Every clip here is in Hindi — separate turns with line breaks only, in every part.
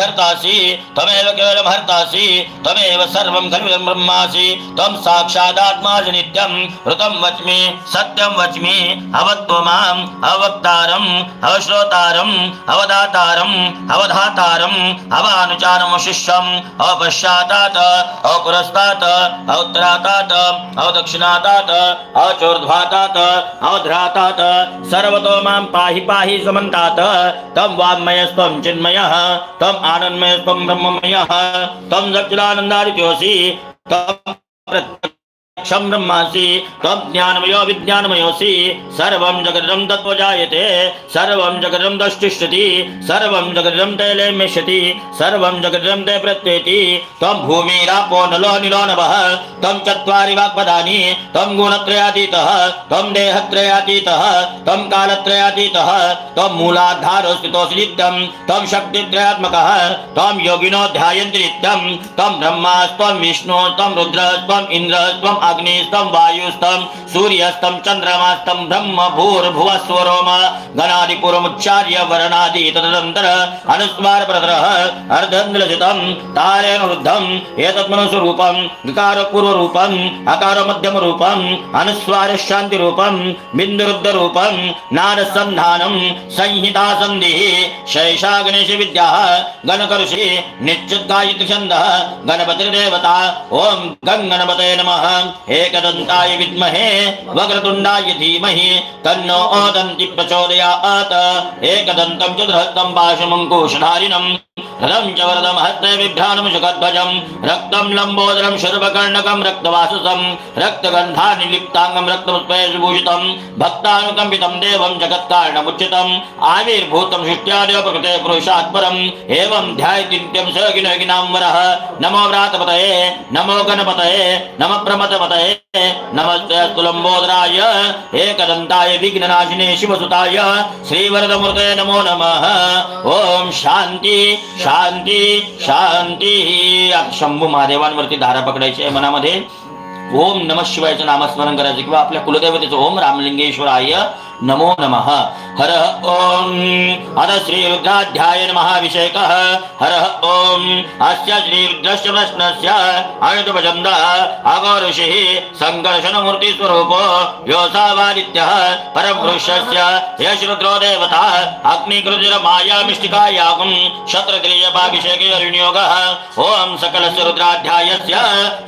केवलं धर्तासि त्वमेव केवलं हर्तासि त्वमेव सर्वं खलु ब्रह्मासि। त्वं साक्षादात्मासि नित्यं ऋतं वच्मि सत्यं वच्मि अवत्व माम्, अवक्तारम्, अवश्रोतारम्, अवदातारम्, अवधातारम्, अवानुचारम् शिष्यम्, अपश्चातात्, अपुरस्तात् अवत्रातात् अवदक्षिणातात् अचोर्ध्वातात् अवध्रातात् सर्वतो माँ पाहि पाहि समन्तात् तं वाङ्मयस्त्वं चिन्मयः, त्वम् आनन्दमयस्त्वं तम त्वं सच्चिदानन्दादित्योऽसि। त्वं प्रत्यक्षं ब्रह्मासि त्वं विज्ञानमयोऽसि सर्वं जगदं तत्त्वजायते सर्वं जगदं दष्टिष्यति सर्वं जगदं तैले मिष्यति सर्वं जगदं ते प्रत्येति, त्वं भूमिरापो नलो निलो नभः त्वं चत्वारि वाक्पदानि त्वं गुणत्रयातीतः, त्वं देहत्रयातीतः, त्वं कालत्रयातीतः, त्वं मूलाधारोऽस्थितोऽसि नित्यं, त्वं शक्तित्रयात्मकः, त्वं योगिनो ध्यायन्ति नित्यं, त्वं ब्रह्मास्त्वं विष्णुस्त्वं रुद्रस्त्वम् इन्द्रस्त्वम् अग्निस्त्वं वायुस्त्वं सूर्यस्तं चन्द्रमास्तं ब्रह्म भूर्भुवस्वरोम गणादिपूर्वमुच्चार्य वर्णादि तदनन्तर अनुस्वार प्रतरः अर्धन्द्रजितं तारेण रुद्धम् एतत्मनुस्वरूपं विकारपूर्वरूपम् अकारमध्यमरूपम् अनुस्वार शान्तिरूपं बिन्दुरुद्धरूपं, नादसन्धानं संहिता सन्धिः शैषा गणेशविद्याः गणकऋषि निश्चिद्गायत्रिछन्दः गणपतिर्देवता ॐ गङ्गणपते नमः। एकदन्ताय विद्महे वक्रतुण्डाय धीमहि तन्नो ओदन्ति प्रचोदयात्। एकदन्तं चतुर्हस्तं पाशमङ्कुशधारिणम् रथं च वरदं हस्ते बिभ्राणं शुकध्वजं रक्तं लम्बोदरं शर्वकर्णकं रक्तवाससं, रक्तगन्धानि लिप्ताङ्गं रक्तपुष्पैर्भूषितं भक्तानुकम्पितं देवं जगत्कारणमुच्युतम् आविर्भूतं सृष्ट्यादेव प्रकृते एवं नमो व्रातपतये, नमो गणपतये, नमः प्रमथपतये नमस्ते अस्तु लम्बोदराय, एकदन्ताय विघ्ननाशिने शिवसुताय श्रीवरदमूर्ते नमो नमः। ॐ शान्ती शांती शांती. शंभू महादेवांवरती धारा पकडायची आहे मनामध्ये. ओम नम शिवायचं नामस्मरण करायचं. किंवा आपल्या कुलदेवतेचं ओम रामलिंगेश्वर आय नमो नमः। हर ओम। अथ श्रीरुद्राध्याय महाभिषेकः हर ओम। अस्य श्रीरुद्रस्य प्रश्नस्य अणुतपचन्द अगोऋषिः सङ्कर्षणमूर्तिस्वरूपो योऽसावादित्यः परपुरुषस्य यशरुद्रो देवता अग्निकृतिरमायामिष्टिकायागुं शत्रत्रियपाभिषेके विनियोगः ॐ सकलस्य रुद्राध्यायस्य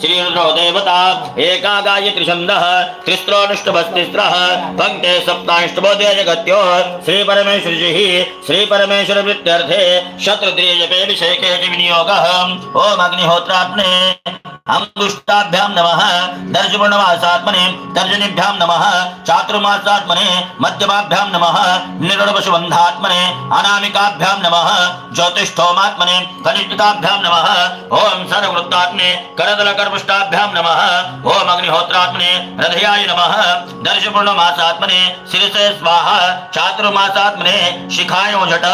श्रीरुद्रो देवता। एका गायत्रिछन्दः त्रिस्रोनुष्टभस्तिस्रः पङ्क्ते सप्ताष्टबोधे जगत्यो परमेश्वर श्रीपरमेश्वरवृत्त्यर्थे शत्रुत्रियजपेऽभिषेके अभिषेके विनियोगः ओम अग्निहोत्रात्मने अंगुष्टाभ्यां नमः, दर्शपूर्णमासात्मने, तर्जनीभ्यां नमः, चातुर्मासात्मने, मध्यमाभ्यां नमः निरुडपशुबन्धात्मने अनामिकाभ्यां नमः, ज्योतिष्ठोमात्मने, कनिष्ठिताभ्यां नमः ॐ सर्ववृत्तात्मने करदलकर्पुष्टाभ्यां नमः ॐ अग्निहोत्रात्मने, हृदयाय नमः, दर्शपूर्णमासात्मने, शिरसे स्वाहा, चातुर्मासात्मने, शिखाय झट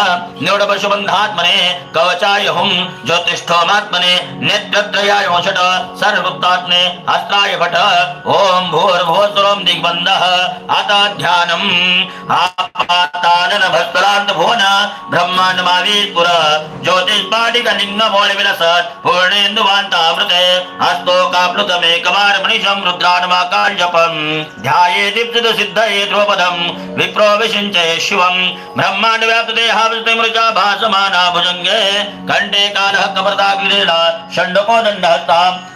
निरुडपशुबन्धात्मने कवचाय हुं, ज्योतिष्ठोमात्मने, नेत्रत्रयाय झट सर्ववृत्तात्मने अस्त्राय भट ॐ भूर्भुवस्वरं दिग्बन्धः। अत ध्यानम् आपातानन भस्करान्त भुवन ब्रह्माण्डमावीपुर ज्योतिष्पाटिकलिङ्गमौलिविलसत् पूर्णेन्दुवान्तामृते। हस्तोकाप्लुतमेकवारमनिशं रुद्रानमाकार्यपम्। ध्याये दीप्सित सिद्धये ध्रुवपदम् विप्रो विषिञ्चये शिवम्। ब्रह्माण्डव्याप्तदेहावृते मृचा भासमाना भुजङ्गे कण्ठे कालः कपर्दाग्निरेण षण्डको दण्डहस्ताम्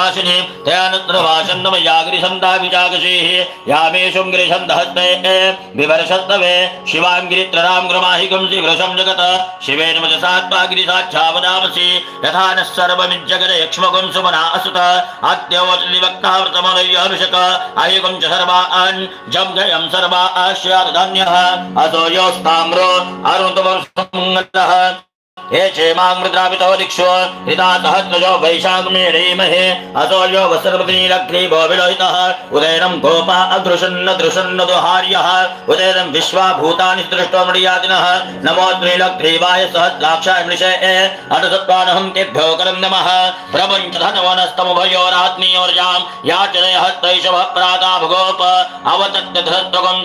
पापकाशिनी ते अनुद्रभाषन्नमयाग्रिसन्ता विजागशीः या मे शुङ्गिरिषन्दहस्ते विवर्षस्तवे शिवां गिरित्ररां गृमाहि गुंसि वृषं जगत शिवेन मजसात्मा गिरिसाक्षावदामसि यथा नः सर्वमिज्जगद यक्ष्मगुं सुमना असुत अद्यवल्लिवक्तावृतमनय्यभिषक अयुगं च सर्वान् जं जयं सर्वा आश्यार्धन्यः असो योस्ताम्रो अरुतमङ्गलः ये क्षेमामृद्रावितो दिक्षो, हृदा सहस्रजो उदयनं विश्वा भूतानि दृष्टो मृयादिनः नमो त्रिलग्रीवाय सहस्राक्षाय मृषे अनुसत्त्वानहं तेभ्यो करं नमः। भगोप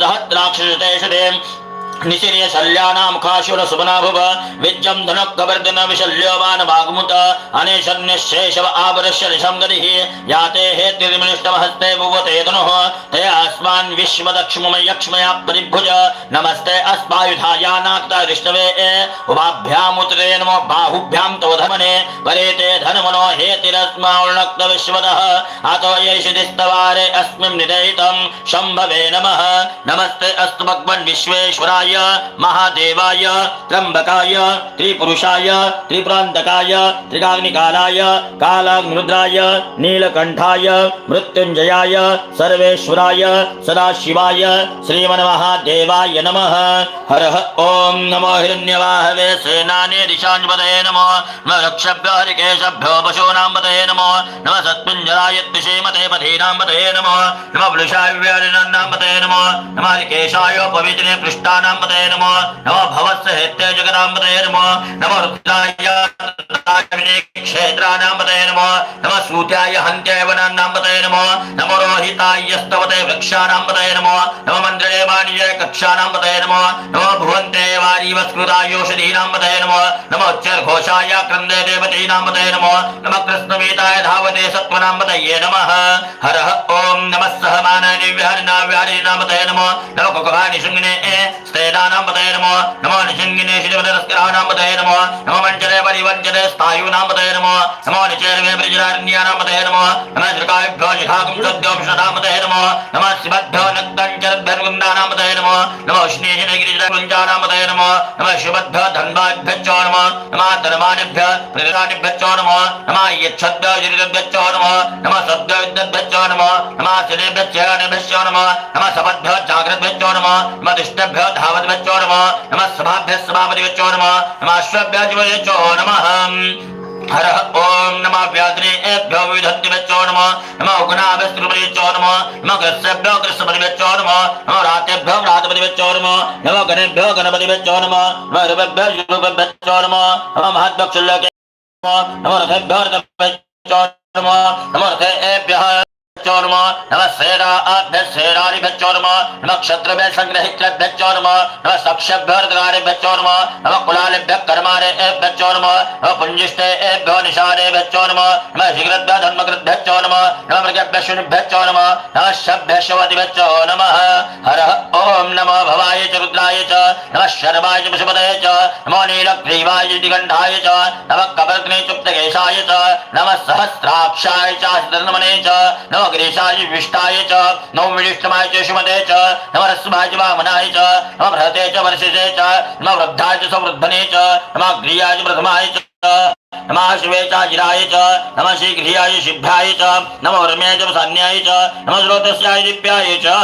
सहस्राक्षसतेषदेम् निशिर्य शल्यानां काशुर सुमनाभुव विज्जं धनक्कवर्धन विशल्योवान भागमुत अनेशन्यशेषव आवरस्य निशं याते हेतिर्मिष्टमहस्ते भुवते धनुः, ते अस्मान् विश्वदक्ष्मयक्ष्मया परिभुज, नमस्ते अस्मायुधायानाक्ता विष्णवे उभाभ्यामुत्रे नमो बाहुभ्यां तव धमने परे धनमनो हेतिरस्मार्णक्त विश्वदः अतो यैषिदिस्तवारे अस्मिन् निदयितं शम्भवे नमः, नमस्ते अस्तु भगवन् विश्वेश्वराय महादेवाय त्र्यम्बकाय त्रिपुरुषाय, त्रिप्रान्तकाय त्रिकाग्निकालाय कालाग्निरुद्राय, नीलकण्ठाय, मृत्युञ्जयाय, सर्वेश्वराय, सदाशिवाय, श्रीमन्महादेवाय नमः। हरः ॐ नमो हिरण्यवाहवे सेनाने दिशाञ्जपदये नमो। नमः रक्षभ्यो हरिकेशभ्यो पशूनां पतये नमो। नम सत्पिञ्जराय द्विषेमते पथीनां पतये नमो। नमः वृषाय व्यारिणां पतये नमो। नमः हरिकेशाय पवित्रे पृष्ठानां पतये नमो, नमः भवस्य हेत्य जगदां पतये नमो, नमः रुद्राय क्षेत्राणां नमो, नमः सूत्याय हन्त्याय पतये नमो नमो रोहिताय स्तवते वृक्षाणां पतये नमो, नमः मन्दिरे वाणिज्य कक्षाणां नमो नमो भुवन्ते वारीवस्कृतायोषधीनां पतये नमो नमो उच्चर्घोषाय क्रन्दे देवतीनां नमो, नमः कृष्णवेदाय धावते सत्त्वनां नमः। हरः ॐ नमः सहमानाय दिव्यहरिणा व्यारीनां पतये नमो, नमः कुकुभानि शृङ्गिने स्तेनानां पतये नमो। नमो निशृङ्गिने श्रीवदरस्कराणां पतये नमो। नमो मञ्चरे परिवञ्चरे स्थायूनां पतये नमो। नमो निचेर्वे ब्रजरारण्यानां पतये नमो। नमः श्रुकाभ्यो जिहागं सद्योपषणां पतये नमो। नमः शिवद्भ्यो नक्तञ्चरद्भ्यर्गुन्दानां पतये नमो। नमो स्नेहिनगिरिजकुञ्जानां पतये नमो। नमः शिवद्भ्यो धन्वाभ्यश्चो नमो। नमः धर्मानिभ्य प्रतिदानिभ्यश्चो नमो। नमः यच्छद्भ्यो जिरिभ्यश्चो नमो। नमः सद्भ्यो विद्यद्भ्यश्चो नमो नमः शनेभ्यश्चयनेभ्यश्चो नमो। नमः सपद्भ्यो जाग्रद्भ्यश्चो नमो। नमः दुष्टभ्यो धावद्भ्यश्चो नमो नमः सभाभ्यः सभापतिभ्यश्चो नमो नमः अश्वभ्यो नमः। हरः ॐ नमः व्याघ्रेभ्यो विधत्तिभ्यो नमः। नमः उगुणाभ्यस्त्रिपतिभ्यो नमः। नमः कृष्णभ्यो कृष्णपतिभ्यो नमः। नमः रातेभ्यो रातपतिभ्यो नमः। नमः गणेभ्यो गणपतिभ्यो नमः। नमः रूपेभ्यो रूपेभ्यो नमः। नमः महद्भ्यो क्षुल्लके नमो। रथेभ्यो रथेभ्यो नमः। नमो रथेभ्यः नमः नमः सेराभ्यः नमः नमः क्षत्रभ्यः सङ्ग्रहित्रभ्यश्चो नमः सक्षभ्यर्दगारेभ्यश्चो नमः कुलालेभ्यः कर्मारेभ्यश्चो नमः पुञ्जिष्टेभ्यो निषादेभ्यश्चो नमः शीघ्रभ्यः धर्मकृद्भ्यश्चो नमः मृगभ्यः शुनिभ्यश्चो नमः शभ्यः शवतिभ्यश्चो नमः हरः ॐ नमः भवाय च रुद्राय च, नमः शर्वाय च पशुपतये च, नमो नीलग्रीवाय दिगण्ठाय च, नमः कपर्ग्ने चुप्तकेशाय च, नमः सहस्राक्षाय च, नमः गिरीशाय विष्टाय च नौ विशिष्टमाय च शुमते च नम रस्माय च वामनाय च नम बृहते च वर्षिषे च नम वृद्धाय च संवृद्धने च नम ग्रियाय प्रथमाय च। नमः शिवे च नमः शीघ्रियाय शिभ्याय च नमः वर्म्याय च नमः स्रोतस्याय दिव्याय च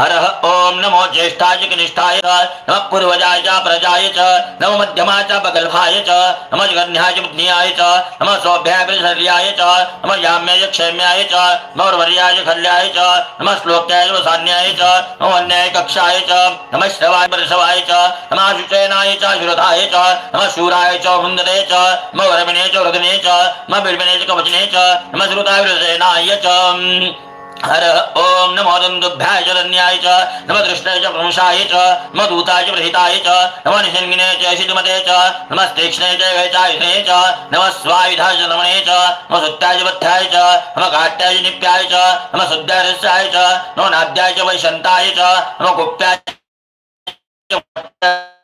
हरः ॐ नमो ज्येष्ठाय कनिष्ठाय नमः पूर्वजाय च प्रजाय च नमो मध्यमाय च बगल्भाय च नमः जगन्याय बुद्ध्याय च नमः सौभ्याय शर्याय च नमः याम्याय क्षेम्याय च नमः वर्याय च खल्याय च नमः श्लोक्याय च सान्याय च नमः अन्याय कक्षाय च नमः श्रवाय वर्षवाय च नमः शुचयनाय च शुरथाय च नमः शूराय च हुन्दते च नमः वरमिने च वृदने च नमः बिर्मिने च कवचने च नमः श्रुताय वृषेनाय च हर ॐ नमो दन्दुभ्याय च धन्याय च नमः दृष्टाय च प्रंशाय च नमः दूताय च प्रहिताय च नमः निषङ्गिने च शितुमते च नमस्तीक्ष्णे च वैचायुधे च नमः स्वायुधाय च नमने च नमः सुत्याय च बद्धाय च नमः काट्याय च निप्याय च नमः शुद्धाय च नमो नाद्याय च वैशन्ताय च नमो गुप्त्याय च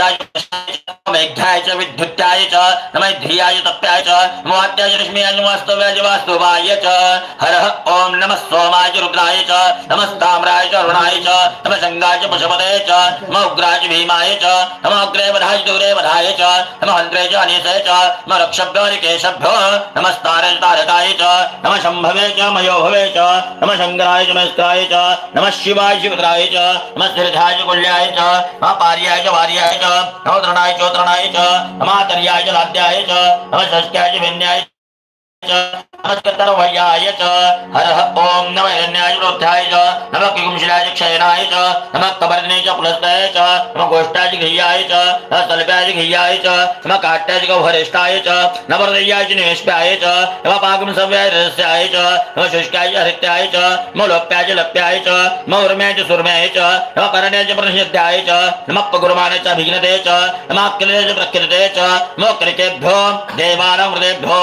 मेघ्याय च, विद्युत्याय च नमः ध्रियाय तप्याय च नमो आत्याय च रश्मियाय च वास्तव्याय च हरः ॐ नमः सोमाय रुद्राय च, नमस्ताम्राय च अरुणाय च नमः शङ्गाय च पशुपते च नमः उग्राय भीमाय च नमः अग्रे वधाय दूरे वधाय च नमः हन्त्रे च च नमः रक्षभ्यो तारकाय च नमः शम्भवे च, मयोभवे च नमः शङ्कराय च च, नमः शिवाय शिवराय च, नमः च, कुल्याय च नमः पार्याय च, वार्याय च च तृणाय च नमः तर्याय च लाद्याय च नमः च भिन्याय च नमस्कर्तरवह्याय च हरः ॐ नमः हिरण्याय च नमः किकुंशिलाय च क्षयनाय च नमः कबर्दिने च पुलस्ताय च नमः गोष्ठाय च नमः तल्प्याय च नमः काट्याय च नमः हृदयाय च निवेश्याय च नमः पाकं सव्याय रस्याय च नमः शुष्काय हरित्याय च नमः लोप्याय च लप्याय च नमः उर्म्याय च सुर्म्याय च नमः करण्याय च प्रनिषद्याय च नमः पगुर्माणे च अभिघ्नते च नमः अक्रिते च प्रकृते च नमः कृतेभ्यो देवानां हृदेभ्यो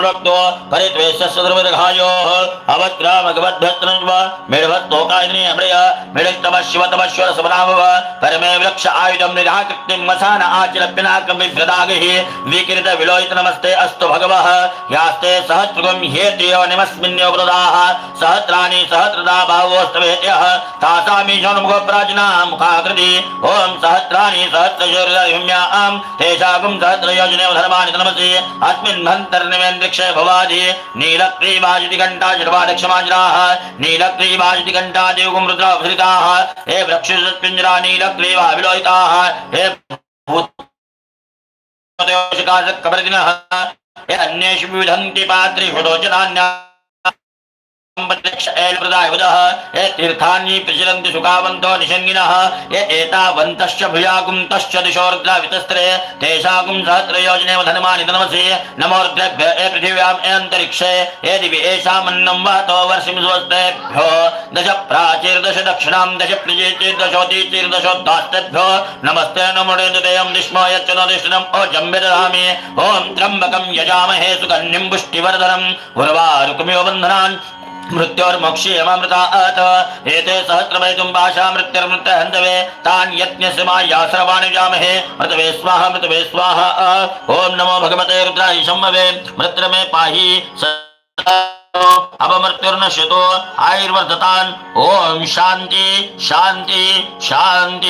परित्वेश्य सदृमदघायोः अवक्रामगवद्भस्त्रं मेढभत्तोकायिनी अमृय मेढस्तमः शिवतमश्वर समनाभव परमे वृक्ष आयुधं निराकृतिं मसान आचलप्यनाकं बिभ्रदागिः विकिरित विलोहित नमस्ते अस्तु भगवः। यास्ते सहस्रगं ह्येत्यो निमस्मिन्यो वृदाः सहस्राणि सहस्रदा भावोस्तवेत्यः तासामीशोन्मुखो प्राचीना मुखाकृति। ॐ सहस्राणि सहस्रशोर्यम्यां तेषागुं सहस्रयोजने धर्माणि नमसि अस्मिन् मन्तर्निमेन्द्रिक्षे भवादि नीलक्रीवाजिति घण्टा शर्वादक्षमाजराः नीलक्रीवाजिति घण्टा देवगुं रुद्राभृताः हे वृक्षपिञ्जरा नीलक्रीवा विलोहिताः हे कबरदिनः हे अन्येषु विधन्ति पात्रेषु रोचनान्या प्रदायुधः ये प्रचलन्ति सुखावन्तो निषङ्गिनः, ये एतावन्तश्च भुयागुन्तश्च दिशोर्द्रा वितस्त्रे, तेषागुं सहस्रयोजने धनमानि धनमसि नमोर्द्रेभ्य ये पृथिव्याम् ये ये दिवि येषामन्नं वहतो वर्षिं स्वस्तेभ्यो दश प्राचीर्दश दक्षिणां, दश प्रियेचिर्दशोतीचिर्दशोद्धास्तेभ्यो नमस्ते नमोडेन्दुदेयं दिष्मो, यच्च नो दिष्टनम् ओजं विदधामि ॐ त्र्यम्बकं यजामहे सुकन्यं पुष्टिवर्धनम् उर्वारुकमिव बन्धनान् मृत्योर्मोक्षीयमृतात् एते सहस्रवैतुं पाशा मृत्युर्मृत्य हन्तवे तान् यज्ञस्य मायाश्रवाणि मृतवे स्वाहा मृतवे स्वाहा। ॐ नमो भगवते